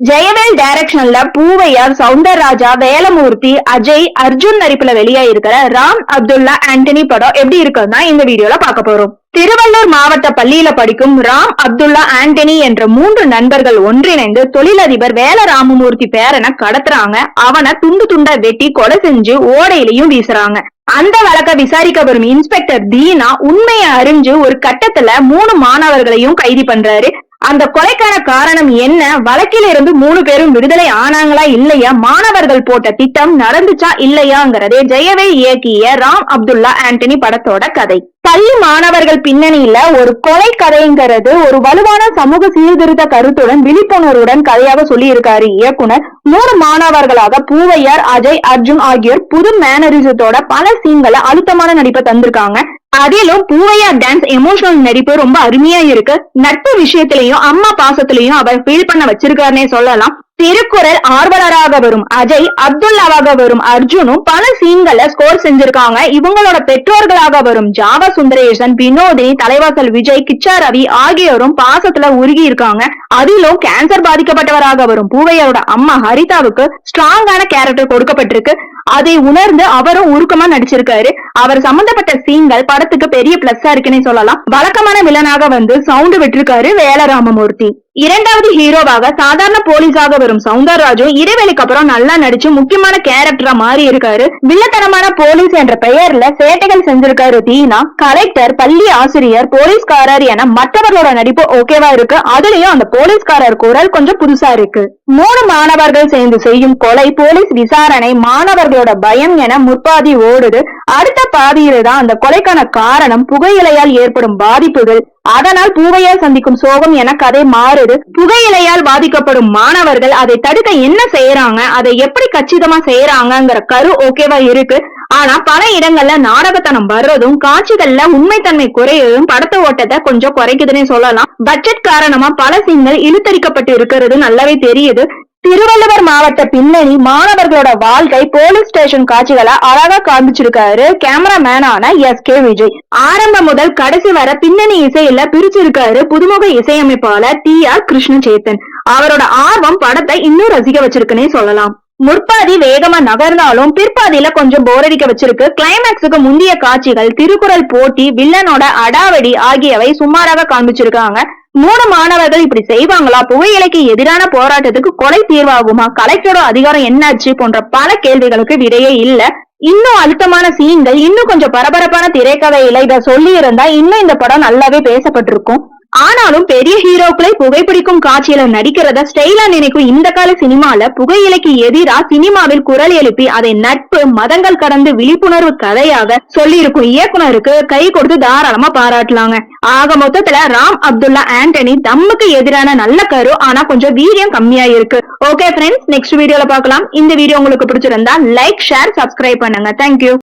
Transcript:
ஜெயவேல் டைரக்ஷன்ல பூவையார் சவுந்தரராஜா வேலமூர்த்தி அஜய் அர்ஜுன் நடிப்புல வெளியாயிருக்கிற ராம் அப்துல்லா ஆண்டனி படம் எப்படி இருக்குன்னா இந்த வீடியோல பார்க்க போறோம். திருவள்ளூர் மாவட்ட பள்ளியில படிக்கும் ராம் அப்துல்லா ஆண்டனி என்ற மூன்று நண்பர்கள் ஒன்றிணைந்து தொழிலதிபர் வேல ராமமூர்த்தி பேரனை கடத்துறாங்க. அவனை துண்டு துண்டா வெட்டி கொலை செஞ்சு ஓடையிலையும் வீசுறாங்க. அந்த வழக்க விசாரிக்க வரும் இன்ஸ்பெக்டர் தீனா உண்மையை அறிஞ்சு ஒரு கட்டத்துல மூணு மாணவர்களையும் கைது பண்றாரு. அந்த கொலைக்கான காரணம் என்ன? வழக்கில் இருந்து மூணு பேரும் விடுதலை ஆனாங்களா இல்லையா? மாணவர்கள் போட்ட திட்டம் நடந்துச்சா இல்லையாங்கிறதே ஜெயவே இயக்கிய ராம் அப்துல்லா ஆண்டனி படத்தோட கதை. பள்ளி மாணவர்கள் பின்னணியில ஒரு கொலை கதைங்கிறது ஒரு வலுவான சமூக சீர்திருத்த கருத்துடன் விழிப்புணர்வுடன் கதையாக சொல்லியிருக்காரு இயக்குனர். மூணு மாணவர்களாக பூவையார் அஜய் அர்ஜுன் ஆகியோர் புது மேனரிசத்தோட பல சீன்களை அழுத்தமான நடிப்பை தந்திருக்காங்க. அதிலும் பூவையா டான்ஸ் எமோஷனல் நடிப்பு ரொம்ப அருமையா இருக்கு. நட்பு விஷயத்திலையும் அம்மா பாசத்திலையும் அவர் ஃபீல் பண்ண வச்சிருக்காருன்னே சொல்லலாம். திருக்குறள் ஆர்வலராக வரும் அஜய் அப்துல்லாவாக வரும் அர்ஜுனும் பல சீன்கள்ல ஸ்கோர் செஞ்சிருக்காங்க. இவங்களோட பெற்றோர்களாக வரும் ஜாவா சுந்தரேசன் வினோதினி தலைவாசல் விஜய் கிச்சா ரவி ஆகியோரும் பாசத்துல உருகி இருக்காங்க. அதிலும் கேன்சர் பாதிக்கப்பட்டவராக வரும் பூவையோட அம்மா ஹரிதாவுக்கு ஸ்ட்ராங்கான கேரக்டர் கொடுக்கப்பட்டிருக்கு. அதை உணர்ந்து அவரும் உருக்கமா நடிச்சிருக்காரு. அவர் சம்பந்தப்பட்ட சீன்கள் படத்துக்கு பெரிய பிளஸ்ஸா இருக்குன்னே சொல்லலாம். வழக்கமான வில்லனாக வந்து சவுண்டு விட்டிருக்காரு வேலராமமூர்த்தி. இரண்டாவது ஹீரோவாக சாதாரண போலீஸாக வரும் சவுந்தரராஜும் இடைவெளிக்கு அப்புறம் நல்லா நடிச்சு முக்கியமான கேரக்டரா மாறி இருக்காரு. வில்லத்தனமான போலீஸ் என்ற பெயர்ல சேட்டைகள் செஞ்சிருக்காரு தீனா. கலெக்டர் பள்ளி ஆசிரியர் போலீஸ்காரர் என மற்றவர்களோட நடிப்பு ஓகேவா இருக்கு. அதுலயும் அந்த போலீஸ்காரர் குரல் கொஞ்சம் புதுசா இருக்கு. மூணு மாணவர்கள் சேர்ந்து செய்யும் கொலை போலீஸ் விசாரணை மாணவர்கள் மாணவர்களோட பயம் என முற்பாதி ஓடுது. அடுத்த பாதியில தான் அந்த கொலைக்கான காரணம் புகையிலையால் ஏற்படும் பாதிப்புகள். அதனால் பூவையால் சந்திக்கும் சோகம் என கதை மாறுது. புகையிலையால் பாதிக்கப்படும் மாணவர்கள் அதை தடுக்க என்ன செய்யறாங்க அதை எப்படி கச்சிதமா செய்யறாங்கிற கரு ஓகேவா இருக்கு. ஆனா பல இடங்கள்ல நாடகத்தனம் வர்றதும் காட்சிகள்ல உண்மைத்தன்மை குறையதும் படத்த ஓட்டத்தை கொஞ்சம் குறைக்குதுன்னே சொல்லலாம். பட்ஜெட் காரணமா பல சீன்கள் இழுத்தரிக்கப்பட்டு இருக்கிறது நல்லாவே தெரியுது. திருவள்ளுவர் மாவட்ட பின்னணி மாணவர்களோட வாழ்க்கை போலீஸ் ஸ்டேஷன் காட்சிகளை அழகா காண்பிச்சிருக்காரு கேமராமேனான எஸ் கே விஜய். ஆரம்பம் முதல் கடைசி வர பின்னணி இசையில பிரிச்சிருக்காரு புதுமுக இசையமைப்பாளர் டி ஆர் கிருஷ்ண சேத்தன் அவரோட ஆர்வம் படத்தை இன்னும் ரசிக்க வச்சிருக்குன்னே சொல்லலாம். முற்பாதி வேகமா நகர்ந்தாலும் பிற்பாதியில கொஞ்சம் போர் அடிக்க வச்சிருக்கு. கிளைமேக்ஸுக்கு முந்தைய காட்சிகள் திருக்குறள் போட்டி வில்லனோட அடாவடி ஆகியவை சுமாராக காண்பிச்சிருக்காங்க. மூணு மாணவர்கள் இப்படி செய்வாங்களா? புகையிலைக்கு எதிரான போராட்டத்துக்கு கொலை தீர்வாகுமா? கலெக்டரோட அதிகாரம் என்னாச்சு? போன்ற பல கேள்விகளுக்கு விடையே இல்ல. இன்னும் அழுத்தமான சீன்கள் இன்னும் கொஞ்சம் பரபரப்பான திரைக்கதையில இத சொல்லி இருந்தா இன்னும் இந்த படம் நல்லாவே பேசப்பட்டிருக்கும். ஆனாலும் பெரிய ஹீரோக்களை புகைப்பிடிக்கும் காட்சியில நடிக்கிறத ஸ்டைலா நினைக்கும் இந்த கால சினிமால புகையிலைக்கு எதிரா சினிமாவில் குரல் எழுப்பி அதை நட்பு மதங்கள் கடந்து விழிப்புணர்வு கதையாக சொல்லியிருக்கும் இயக்குனருக்கு கை கொடுத்து தாராளமா பாராட்டலாங்க. ஆக மொத்தத்துல ராம் அப்துல்லா ஆண்டனி தம்முக்கு எதிரான நல்ல கரு ஆனா கொஞ்சம் வீரியம் கம்மியா இருக்கு. ஓகே ஃப்ரெண்ட்ஸ் நெக்ஸ்ட் வீடியோல பார்க்கலாம். இந்த வீடியோ உங்களுக்கு பிடிச்சிருந்தா லைக் ஷேர் சப்ஸ்கிரைப் பண்ணுங்க. Thank you